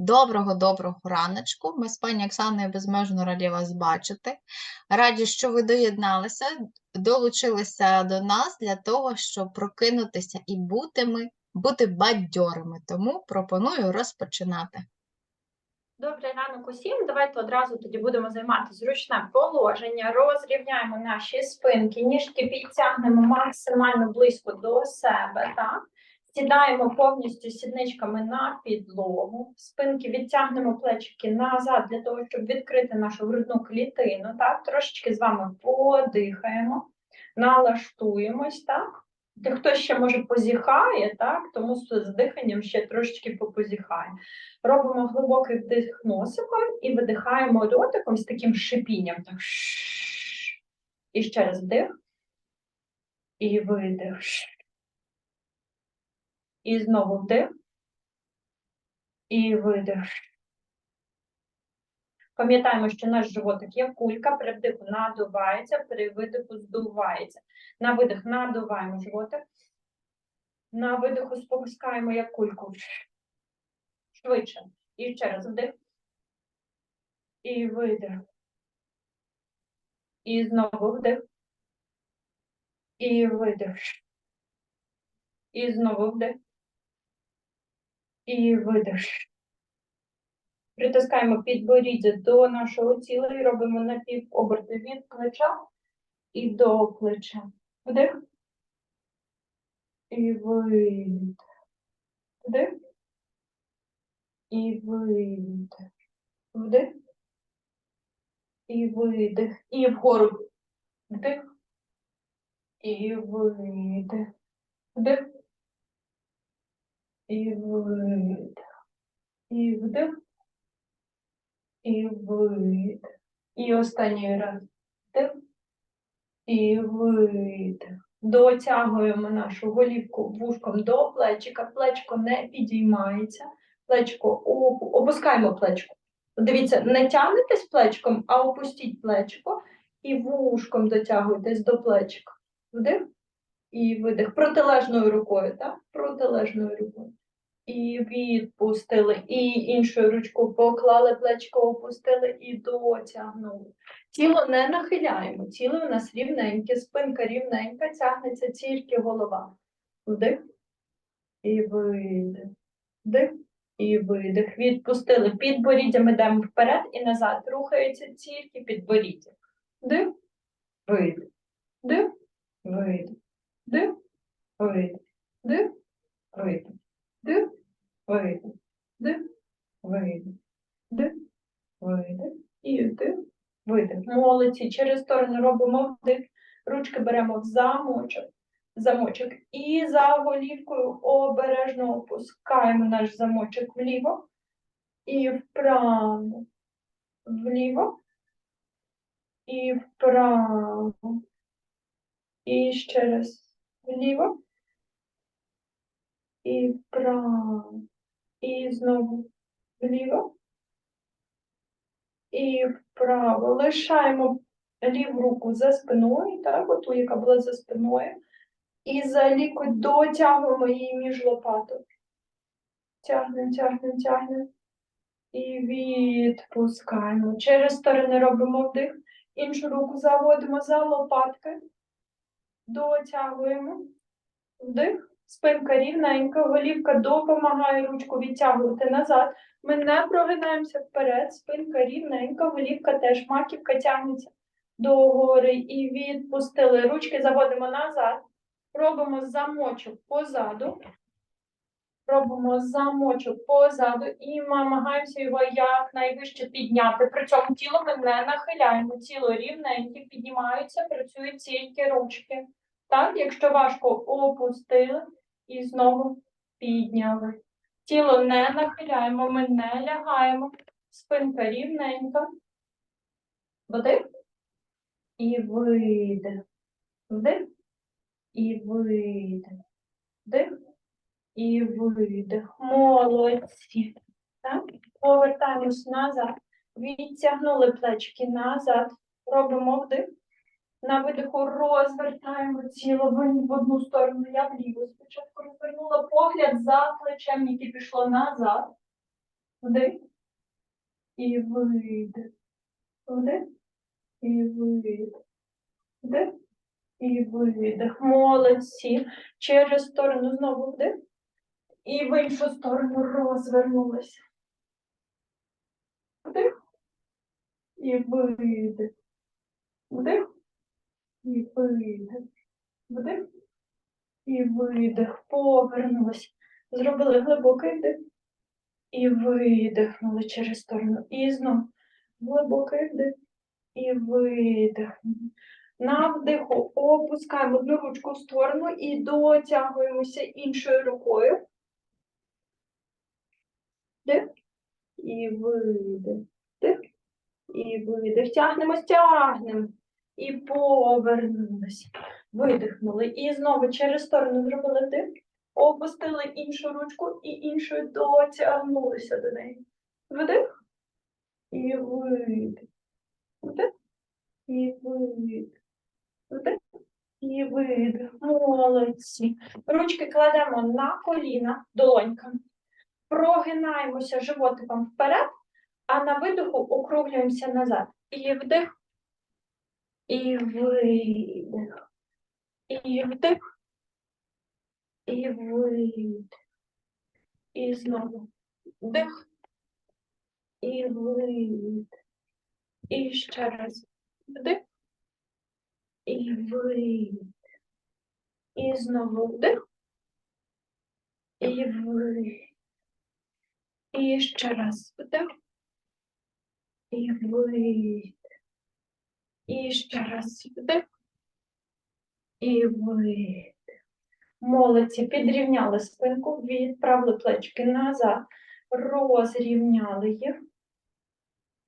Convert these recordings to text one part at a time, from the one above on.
Доброго-доброго раночку. Ми з пані Оксаною безмежно раді вас бачити. Раді, що ви доєдналися, долучилися до нас для того, щоб прокинутися і бути, ми, бути бадьорими. Тому пропоную розпочинати. Добрий ранок усім. Давайте одразу тоді будемо займати зручне положення. Розрівняємо наші спинки, ніжки підтягнемо максимально близько до себе. Так? Сідаємо повністю сідничками на підлогу. Спинки відтягнемо плечики назад для того, щоб відкрити нашу грудну клітину. Так? Трошечки з вами подихаємо, налаштуємось. Так? Хтось ще може позіхає, так? тому з диханням ще трошечки попозіхає. Робимо глибокий вдих носиком і видихаємо ротиком з таким шипінням. Так. І ще раз вдих. І видих. І знову вдих. І видих. Пам'ятаємо, що наш животик є кулька, при вдиху надувається, при видиху здувається. На видих надуваємо животик. На видиху спускаємо як кульку. Швидше. І ще раз вдих. І видих. І знову вдих. І видих. І знову вдих. І видих. Притискаємо підборіддя до нашого тіла і робимо напівоберти від плеча і до плеча. Вдих. І видих. Вдих. І видих. Вдих. І видих. І вгору. Вдих. І видих. Вдих. І видих. І вдих. І видих. І останній раз. Вдих. І видих. Дотягуємо нашу голівку вушком до плечика. Плечко не підіймається плечко, оп- опускаємо плечко. Дивіться, не тягнетесь плечком, а опустіть плечко і вушком дотягуйтесь до плечика. Вдих і видих. Протилежною рукою, так? Протилежною рукою. І відпустили. І іншою ручкою поклали плечко, опустили і дотягнули. Тіло не нахиляємо. Тіло у нас рівненьке, спинка рівненька, тягнеться тільки голова. Вдих і видих. Вдих і видих. Відпустили підборіддям, йдемо вперед і назад. Рухається тільки підборіддя. Вдих, видих. Вдих, видих. Вдих, видих. Вдих, видих. Вдих, видих. Вдих, видих. Вдих, видих. І вдих, видих. Молодці. Через сторону робимо вдих. Ручки беремо в замочок замочок. І за голівкою обережно опускаємо наш замочок вліво і вправо, вліво і вправо. І ще раз вліво і вправо. І знову вліво і вправо. Лишаємо ліву руку за спиною, так, оту, яка була за спиною. І за лікоть дотягуємо її між лопаток. Тягнемо, тягнемо, тягнемо. І відпускаємо. Через сторони робимо вдих. Іншу руку заводимо за лопатки. Дотягуємо. Вдих. Спинка рівненька, голівка допомагає ручку відтягувати назад. Ми не прогинаємося вперед, спинка рівненька, голівка теж, маківка тягнеться догори і відпустили. Ручки заводимо назад. Робимо замочок позаду. Робимо замочок позаду і намагаємося його якнайвище підняти. При цьому тіло ми не нахиляємо. Тіло рівненьке, піднімаються, працюють тільки ручки. Так, якщо важко опустили і знову підняли. Тіло не нахиляємо, ми не лягаємо. Спинка рівненька. Вдих і видих. Вдих і видих. Вдих і видих. Молодці. Так? Повертаємось назад. Відтягнули плечки назад. Робимо вдих. На видиху розвертаємо тіло в одну сторону, я вліву. Спочатку розвернула погляд за плечем, яке пішло назад. Вдих. І видих. Вдих. І видих. Вдих. І видих. Молодці. Через сторону знову вдих. І в іншу сторону розвернулися. Вдих. І видих. Вдих. І видих. Вдих. І видих. Повернулись. Зробили глибокий вдих. І видихнули через сторону. І знову глибокий вдих. І видихнули. На вдиху опускаємо одну ручку в сторону і дотягуємося іншою рукою. Вдих. І видих. Вдих. І видих. Тягнемо, тягнемо. І повернулися. Видихнули. І знову через сторону зробили вдих. Опустили іншу ручку і іншою дотягнулися до неї. Вдих. І видих. Вдих. І видих. Вдих. І видих. Молодці. Ручки кладемо на коліна долоньками. Прогинаємося животиком вперед, а на видиху округлюємося назад. І вдих. І видих. І вдих. І видих. І знову вдих. І видих. І ще раз вдих. І видих. І знову вдих. І видих. І ще раз вдих. І видих. І ще раз вдих. І видих. Молодці, підрівняли спинку, відправили плечки назад, розрівняли їх.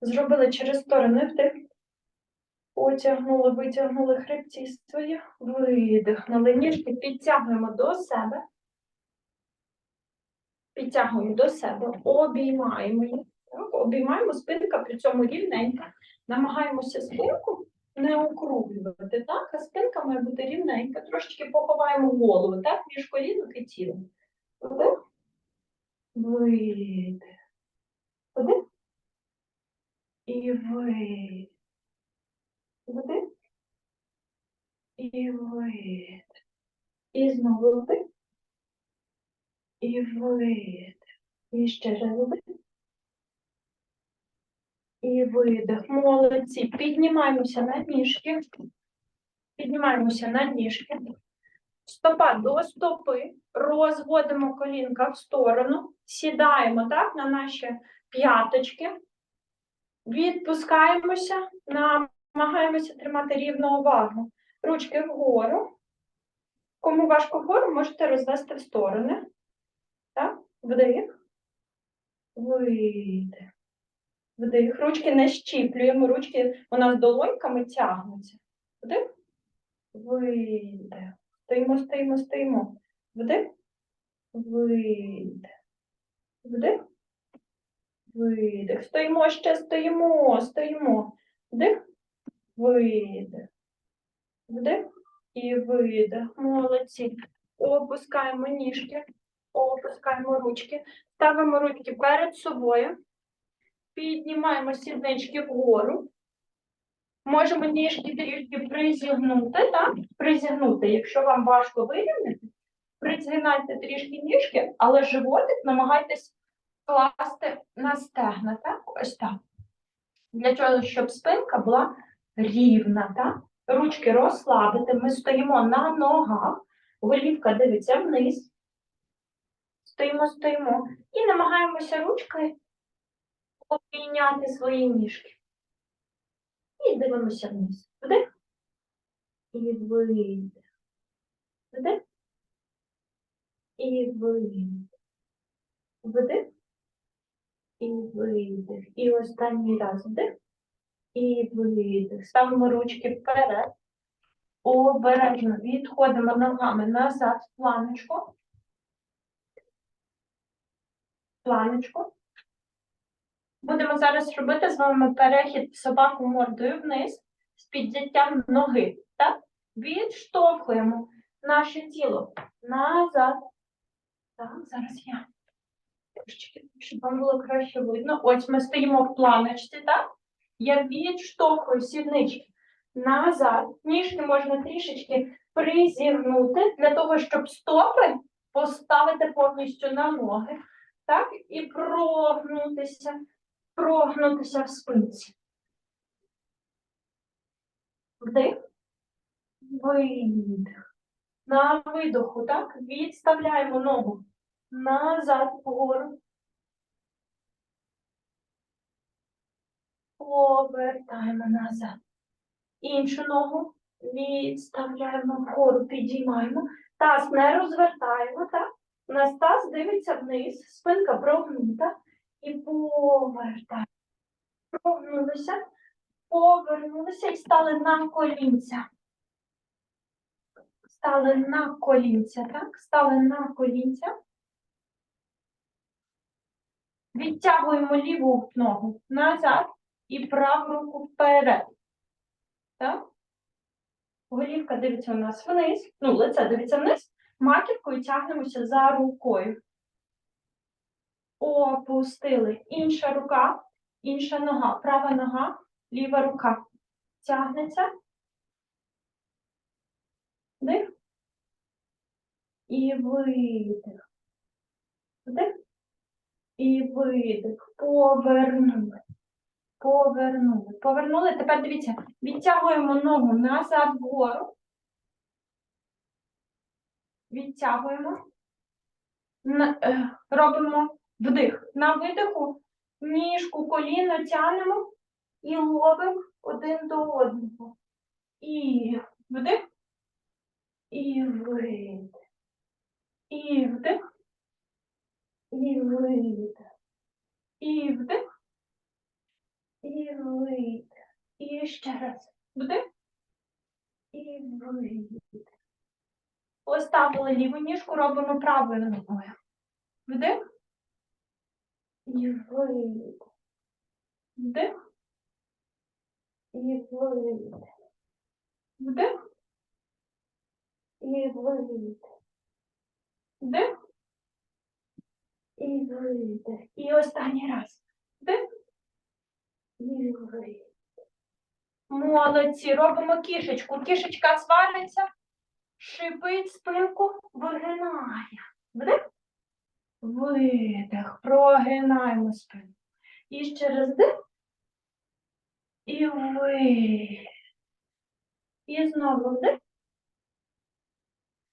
Зробили через сторони вдих. Потягнули, витягнули хребці свої, видихнули. Ніжки підтягуємо до себе. Підтягуємо до себе, обіймаємо їх. Так, обіймаємо спинка, при цьому рівненька. Намагаємося спинку не округлювати, так? А спинка має бути рівненька. Трошечки поховаємо голову, так, між колінок і тілом. Вдих. Видих. Вдих. І видих. Вдих. І видих. І знову вдих. І видих. І ще раз вдих. І видих. Молодці. Піднімаємося на ніжки. Піднімаємося на ніжки. Стопа до стопи. Розводимо колінка в сторону. Сідаємо так на наші п'яточки. Відпускаємося, намагаємося тримати рівну увагу. Ручки вгору. Кому важко вгору, можете розвести в сторони. Так? Вдих. Видих. Вдих. Ручки не щіплюємо, ручки у нас долоньками тягнуться. Вдих. Видих. Стоїмо, стоїмо, стоїмо. Вдих. Видих. Вдих. Видих. Стоїмо ще, стоїмо, стоїмо. Вдих. Видих. Вдих. І видих. Молодці. Опускаємо ніжки. Опускаємо ручки. Ставимо ручки перед собою. Піднімаємо сіднички вгору. Можемо ніжки трішки призігнути, так? Призігнути. Якщо вам важко вирівняти, призгинайте трішки ніжки, але животик намагайтесь класти на стегна, так? Ось так. Для того, щоб спинка була рівна, так? Ручки розслабити. Ми стоїмо на ногах, голівка дивиться вниз. Стоїмо, стоїмо. І намагаємося ручкою обійняти свої ніжки. І дивимося вниз. Вдих. І видих. Вдих. І видих. Вдих. І видих. І останній раз вдих. І видих. Ставимо ручки вперед. Обережно відходимо ногами назад в планочку. Планочку. Будемо зараз робити з вами перехід собаку мордою вниз з підняттям ноги. Так? Відштовхуємо наше тіло назад. Так, зараз я щоб вам було краще видно. Ось ми стоїмо в планочці, так? Я відштовхую сіднички назад. Ніжки можна трішечки призігнути для того, щоб стопи поставити повністю на ноги. Так? І прогнутися, прогнутися в спинці. Вдих. Видих. На видоху, так? Відставляємо ногу назад вгору. Повертаємо назад. Іншу ногу відставляємо вгору, підіймаємо. Таз не розвертаємо, так? У нас таз дивиться вниз, спинка прогнута. І повертаємо. Прогнулися, повернулися і стали на колінця. Стали на колінця, так? Стали на колінця. Відтягуємо ліву ногу назад і праву руку вперед. Так? Голівка дивиться у нас вниз, ну, лице дивиться вниз, маківкою тягнемося за рукою. Опустили. Інша рука, інша нога, права нога, ліва рука. Тягнеться. Вдих. І видих. Вдих. І видих. Повернули. Повернули. Повернули. Тепер дивіться, відтягуємо ногу назад вгору. Відтягуємо. Е, робимо вдих. На видиху ніжку, коліно тянемо і ловимо один до одного. І вдих. І видих. І вдих. І видих. І вдих. І видих. І ще раз. Вдих. І видих. Поставили ліву ніжку, робимо правою ногою. Вдих. Видих. Вдих. Видих. Вдих. Видих. Вдих. І видих. І останній раз. Вдих. І видих. Молодці. Робимо кішечку. Кішечка свалиться, шипить спинку, вигинає. Вдих. Видих. Прогинаємо спину. І ще раз вдих. І видих. І знову вдих.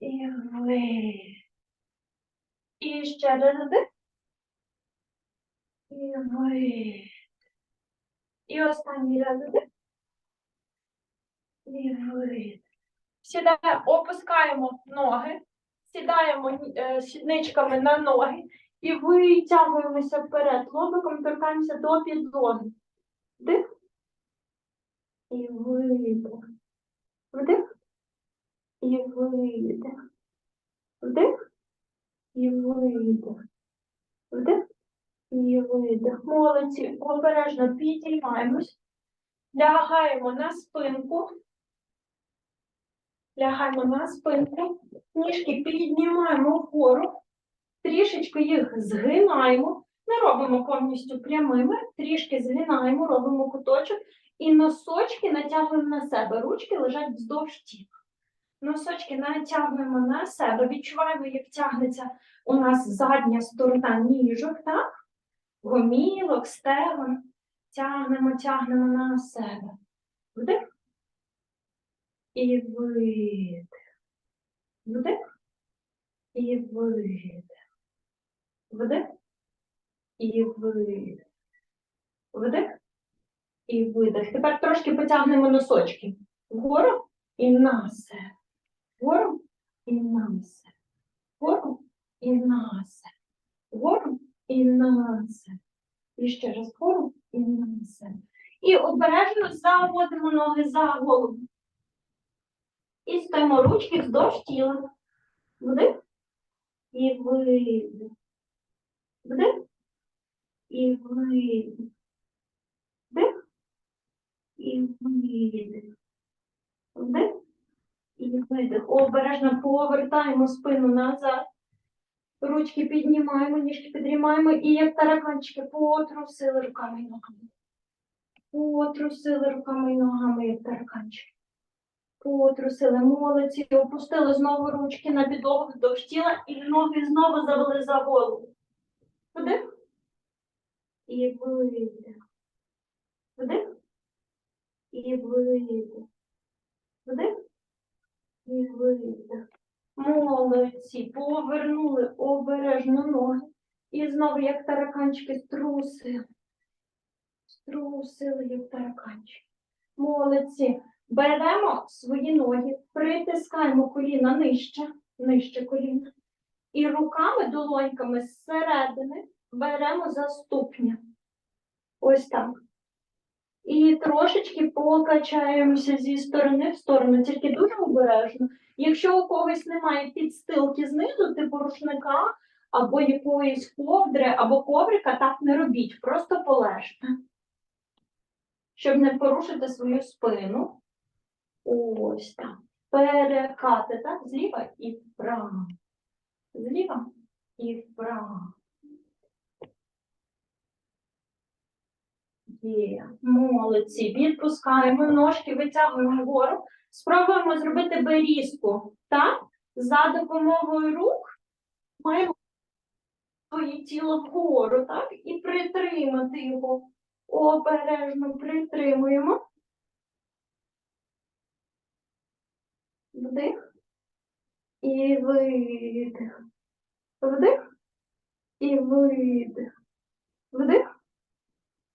І видих. І ще раз вдих. І видих. І останній раз вдих. І видих. Сідаємо, опускаємо ноги, сідаємо е, сідничками на ноги і витягуємося вперед. Лобиком торкаємося до підлоги. Вдих. І видих. Вдих. І видих. Вдих. І видих. Вдих. І видих. Молодці. Обережно підіймаємось. Лягаємо на спинку. Лягаємо на спинку. Ніжки піднімаємо вгору. Трішечки їх згинаємо. Не робимо повністю прямими. Трішки згинаємо, робимо куточок. І носочки натягуємо на себе. Ручки лежать вздовж тіла. Носочки натягуємо на себе. Відчуваємо, як тягнеться у нас задня сторона ніжок, так? Гомілок, стегон. Тягнемо, тягнемо на себе. Вдих. І видих. Вдих. І видих. Вдих. І видих. Вдих. І видих. Тепер трошки потягнемо носочки. Вгору і на себе. Вгору і на себе. Вгору і на себе. Вгору і на себе. І ще раз вгору і на себе. І обережно заводимо ноги за голову. І стоїмо ручки вздовж тіла. Вдих. І видих. Вдих. І видих. Вдих. І видих. Вдих. І видих. Обережно повертаємо спину назад. Ручки піднімаємо, ніжки підрімаємо і як тараканчики потрусили руками і ногами. Потрусили руками і ногами, як тараканчики. Потрусили, молодці, опустили знову ручки на підлогу вздовж тіла і ноги знову завели за голову. Вдих. І видих. Вдих. І видих. Вдих. І видих. Молодці. Повернули обережно ноги. І знову, як тараканчики, струсили. Струсили, як тараканчики. Молодці. Беремо свої ноги, притискаємо коліна нижче, нижче коліна. І руками, долоньками зсередини беремо за ступня. Ось так. І трошечки покачаємося зі сторони в сторону, тільки дуже обережно. Якщо у когось немає підстилки знизу, типу рушника, або якоїсь ковдри, або коврика, так не робіть, просто полежте. Щоб не порушити свою спину. Ось так. Перекати, так? Зліва і вправо. Зліва і вправо. Є, молодці. Відпускаємо ножки, витягуємо вгору. Спробуємо зробити берізку. Так? За допомогою рук маємо своє тіло вгору, так? І притримати його. Обережно притримуємо. Вдих. І видих. Вдих. І видих. Вдих.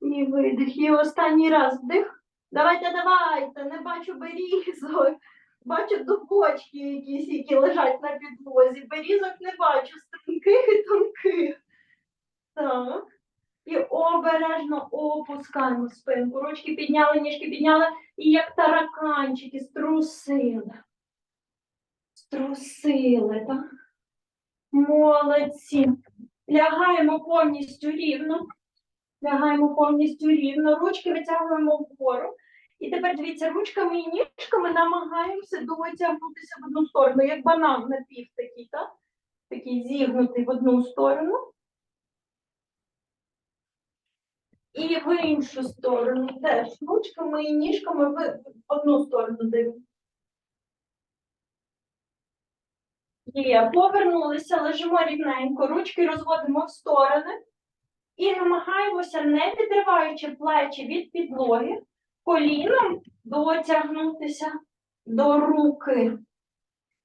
І видих. І останній раз вдих. Давайте, давайте. Не бачу берізок. Бачу дубочки якісь, які лежать на підлозі. Берізок не бачу, струнких і тонких. Так. І обережно опускаємо спинку. Ручки підняли, ніжки підняли. І як тараканчики струсили. Струсили, так? Молодці.Лягаємо повністю рівно. Лягаємо повністю рівно. Ручки витягуємо вгору. І тепер дивіться, ручками і ніжками намагаємося дотягнутися в одну сторону, як банан напів такий, так? Такий зігнутий в одну сторону. І в іншу сторону теж ручками і ніжками в одну сторону дивимося. Є, повернулися, лежимо рівненько, ручки розводимо в сторони і намагаємося, не підриваючи плечі від підлоги, коліном дотягнутися до руки.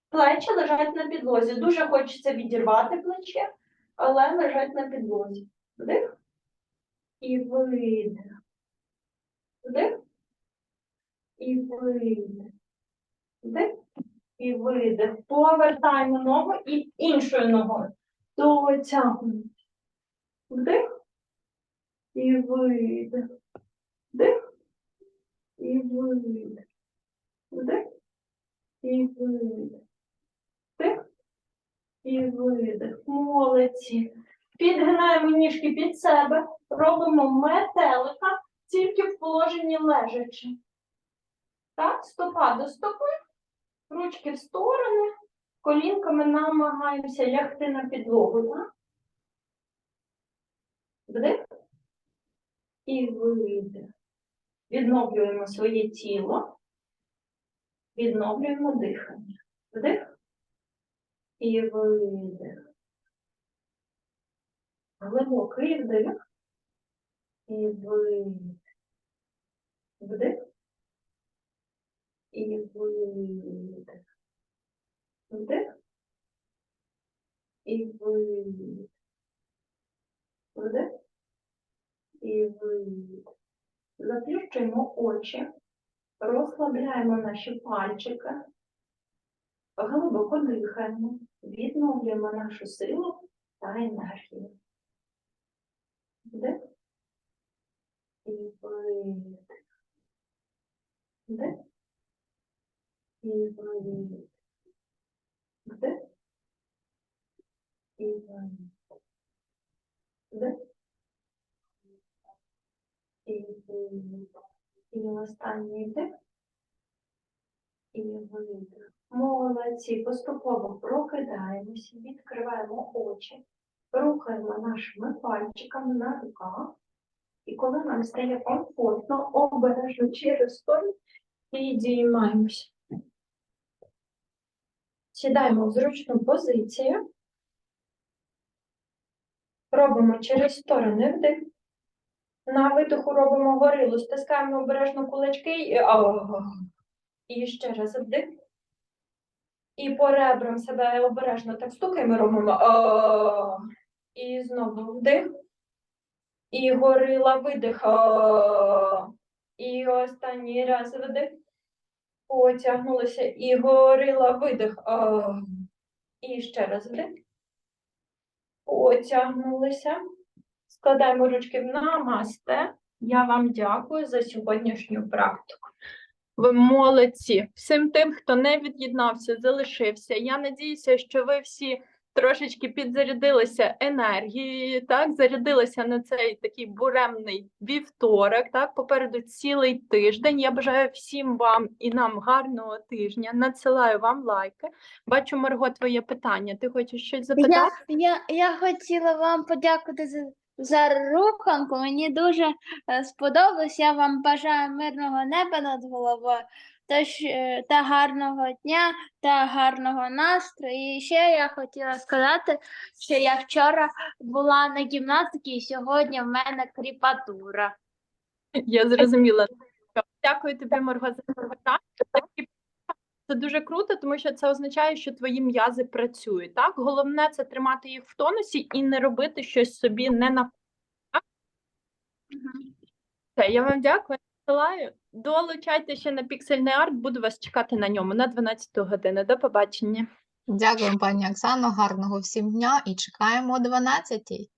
Плечі лежать на підлозі. Дуже хочеться відірвати плече, але лежать на підлозі. Вдих і видих. Вдих і видих. Вдих і видих. Повертаємо ногу і іншою ногою. Дотягуємо. Вдих і видих. Вдих і видих. Вдих і видих. Вдих і видих. Молодці. Підгинаємо ніжки під себе, робимо метелика тільки в положенні лежачи. Так, стопа до стопи, ручки в сторони, колінками намагаємося лягти на підлогу. Вдих і видих. Відновлюємо своє тіло, відновлюємо дихання. Вдих і видих. Глибокий вдих і видих. Вдих і видих. Вдих і видих. Вдих і видих. Заплющуємо очі, розслабляємо наші пальчики, глибоко дихаємо, відновлюємо нашу силу та енергію. Вдих і видих. Вдих і видих. Вдих і видих. Вдих і останній вдих І видих. Молодці. Поступово прокидаємося, відкриваємо очі, рухаємо нашими пальчиками на руках. І коли нам стає комфортно, обережно через столь підіймаємося. Сідаємо в зручну позицію. Робимо через сторони вдих. На видиху робимо горилу, стискаємо обережно кулачки і, і ще раз вдих. І по ребрам себе обережно так стукаємо, робимо і знову вдих. І горила видих. І останній раз вдих. Потягнулися і горила видих. І ще раз вдих. Потягнулися. Складаємо ручки в намасте. Я вам дякую за сьогоднішню практику. Ви молодці. Всім тим, хто не від'єднався, залишився. Я надіюся, що ви всі трошечки підзарядилися енергією, так, зарядилися на цей такий буремний вівторок, так, попереду цілий тиждень. Я бажаю всім вам і нам гарного тижня. Надсилаю вам лайки. Бачу, Марго, твоє питання. Ти хочеш щось запитати? Я, я, я хотіла вам подякувати за, за руханку. Мені дуже е, сподобалось. Я вам бажаю мирного неба над головою. Тож, та гарного дня та гарного настрою. І ще я хотіла сказати, що я вчора була на гімнастиці, і сьогодні в мене кріпатура. Я зрозуміла. Дякую тобі, Марго, за запитання. Це дуже круто, тому що це означає, що твої м'язи працюють. Так, головне це тримати їх в тонусі і не робити щось собі не на Все, Я вам дякую. Насилаю. Долучайте ще на піксельний арт, буду вас чекати на ньому на 12 годину. До побачення. Дякую, пані Оксано. Гарного всім дня і чекаємо о 12